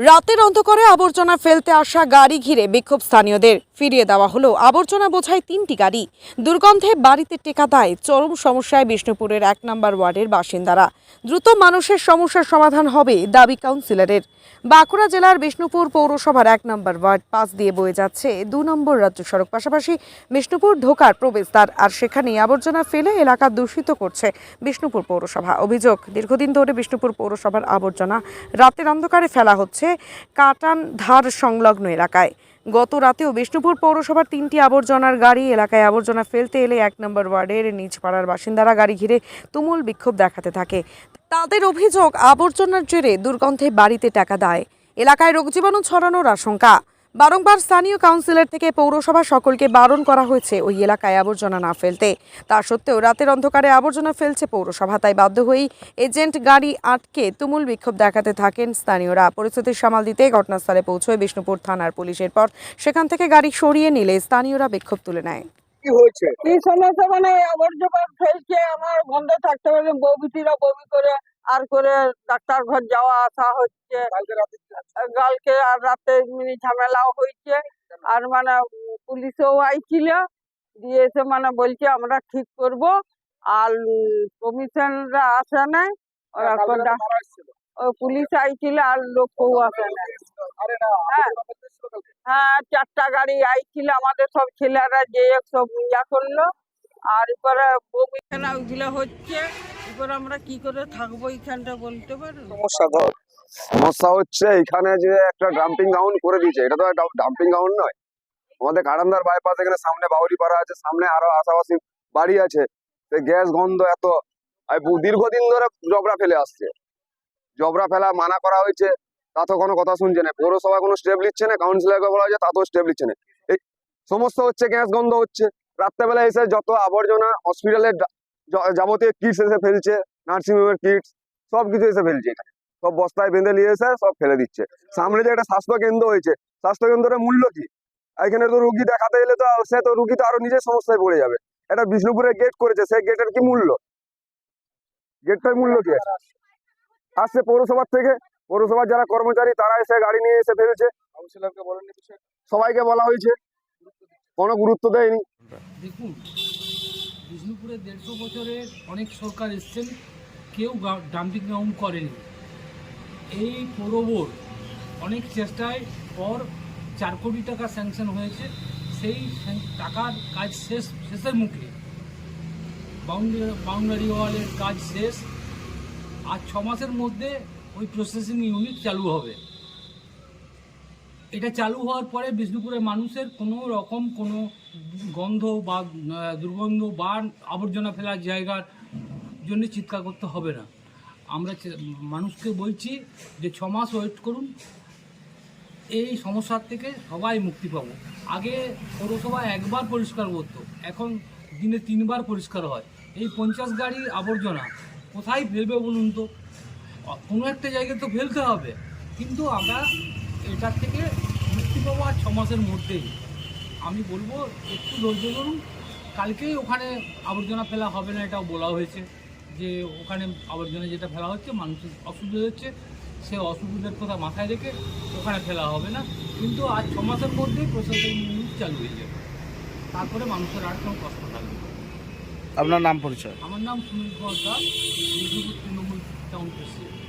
রাতের অন্ধকারে আবর্জনা ফেলতে আসা গাড়ি ঘিরে বিক্ষোভ স্থানীয়দের। ফিরিয়ে দেওয়া হলো। আবর্জনা বোঝায় তিনটি গাড়ি। দুর্গন্ধে বাড়িতে টেকা দেয় চরম সমস্যায় বিষ্ণুপুরের এক নম্বর ওয়ার্ডের বাসিন্দারা। দ্রুত মানুষের সমস্যার সমাধান হবে দাবি কাউন্সিলরের। বাঁকুড়া জেলার বিষ্ণুপুর পৌরসভার এক নম্বর ওয়ার্ড পাশ দিয়ে বয়ে যাচ্ছে দু নম্বর রাজ্য সড়ক। পাশাপাশি বিষ্ণুপুর ঢোকার প্রবেশদ্বার আর সেখানে আবর্জনা ফেলে এলাকা দূষিত করছে বিষ্ণুপুর পৌরসভা। অভিযোগ, দীর্ঘদিন ধরে বিষ্ণুপুর পৌরসভার আবর্জনা রাতের অন্ধকারে ফেলা হচ্ছে কাটান ধার সংলগ্ন এলাকায়। গত রাতেও বিষ্ণুপুর পৌরসভার তিনটি আবর্জনার গাড়ি এলাকায় আবর্জনা ফেলতে এলে এক নম্বর ওয়ার্ডের নিজ পাড়ার বাসিন্দারা গাড়ি ঘিরে তুমুল বিক্ষোভ দেখাতে থাকে। তাদের অভিযোগ, আবর্জনার জেরে দুর্গন্ধে বাড়িতে টাকা দেয়। এলাকায় রোগ জীবাণু ছড়ানোর আশঙ্কা। বারংবার স্থানীয় কাউন্সিলর থেকে পৌরসভা সকলকে বারণ করা হয়েছে। ওই এলাকায় আবর্জনা না ফেলতে। তা সত্ত্বেও রাতের অন্ধকারে আবর্জনা ফেলছে পৌরসভা। তাই বাধ্য হয়েই এজেন্ট গাড়ি আটকে তুমুল বিক্ষোভ দেখাতে থাকেন স্থানীয়রা। পরিস্থিতি সামাল দিতে ঘটনাস্থলে পৌঁছয় বিষ্ণুপুর থানার পুলিশের পর সেখান থেকে গাড়ি সরিয়ে নিলে স্থানীয়রা বিক্ষোভ তুলে নেয়। কি হয়েছে? কি সমস্যা? মানে আবর্জনা ফেলছে আমার বন্ধ থাকতে পারে বৌবিটিরা বমি করে আর করে ডাক্তার ঘর যাওয়া আসা হচ্ছে। কালকে আর রাতে এমনি ঝামেলাও হয়েছে। আর মানে পুলিশও আইছিল। দিয়ে এসে মানে বলছে আমরা ঠিক করব। আর কমিশনরা আসে নাই। ওরা। ওই পুলিশ আইছিল আর লোক কেউ আসে নাই। হ্যাঁ। হ্যাঁ চারটা গাড়ি আইছিল। আমাদের সব ছেলেরা যে সব ইয়া করল। আর এবারে বমি খেলা ওইগুলো হচ্ছে। এবার আমরা কি করে থাকব এইখানটা বলতে পারো? সমস্যা সমস্যা হচ্ছে এখানে যে একটা ডাম্পিং গ্রাউন্ড করে দিয়েছে। এটা তো ডাম্পিং গ্রাউন্ড নয়। আমাদের কারান্দার বাইপাস এখানে সামনে বাউরি পাড়া আছে, সামনে আরও আশাপাশি বাড়ি আছে। গ্যাস গন্ধ এত। দীর্ঘদিন ধরে জবরা ফেলে আসছে। জবরা ফেলা মানা করা হয়েছে, তা তো কোনো কথা শুনছে না। পৌরসভা কোনো স্টেপ নিচ্ছে না কাউন্সিলরকে বলা হয়েছে, তা তো স্টেপ নিচ্ছে না। এই সমস্যা হচ্ছে, গ্যাস গন্ধ হচ্ছে। রাত্রেবেলা এসে যত আবর্জনা হসপিটালের যাবতীয় কিটস এসে ফেলছে নার্সিংহোমের কিটস সব কিছু এসে ফেলছে এখানে। সব বস্তায় বেঁধে নিয়ে এসে সব ফেলে দিচ্ছে। সামনে যে একটা স্বাস্থ্য কেন্দ্র হয়েছে স্বাস্থ্য কেন্দ্রের মূল্য কি? এখানে তো রুগী দেখাতে এলে তো সে তো রুগী তো আরও নিজের সমস্যায় পড়ে যাবে। এটা বিষ্ণুপুরে গেট করেছে সেই গেটের কি মূল্য? গেটটার মূল্য কি? আসছে পৌরসভার থেকে পৌরসভার যারা কর্মচারী তারা এসে গাড়ি নিয়ে এসে ফেলছে। সবাইকে বলা হয়েছে কোনো গুরুত্ব দেয়নি। দেখুন বিষ্ণুপুরে দেড়শো বছরের অনেক সরকার এসছেন কেউ ডাম্পিং গ্রাউন্ড করেনি। এই পৌর অনেক চেষ্টায় পর চার কোটি টাকা স্যাংশন হয়েছে। সেই টাকার কাজ শেষ শেষের মুখে বাউন্ডারি বাউন্ডারি ওয়ালের কাজ শেষ। আর ছ মাসের মধ্যে ওই প্রসেসিং ইউনিট চালু হবে। এটা চালু হওয়ার পরে বিষ্ণুপুরের মানুষের কোনো রকম কোনো গন্ধ বা দুর্গন্ধ বা আবর্জনা ফেলার জায়গার জন্য চিৎকার করতে হবে না। আমরা মানুষকে বলছি যে ছ মাস ওয়েট করুন। এই সমস্যার থেকে সবাই মুক্তি পাবো। আগে পৌরসভা একবার পরিষ্কার করতো, এখন দিনে তিনবার পরিষ্কার হয়। এই পঞ্চাশ গাড়ি আবর্জনা, কোথায় ফেলবে বলুন তো? কোনো একটা জায়গায় তো ফেলতে হবে। কিন্তু আমরা এটার থেকে মুক্তি পাবো আর ছ মাসের মধ্যেই। আমি বলব, একটু ধৈর্য ধরুন। কালকেই ওখানে আবর্জনা ফেলা হবে না এটাও বলা হয়েছে। যে ওখানে আবর্জনা যেটা ফেলা হচ্ছে মানুষের অসুবিধা হচ্ছে সে অসুবিধার কথা মাথায় রেখে ওখানে ফেলা হবে না। কিন্তু আজ ছ মাসের মধ্যেই প্রশাসন চালু হয়ে যাবে। তারপরে মানুষের আর কোনো কষ্ট থাকবে আপনার নাম পরিচয়? আমার নাম সুনীল কুমার দাস তৃণমূল টাউন প্রেসিডেন্ট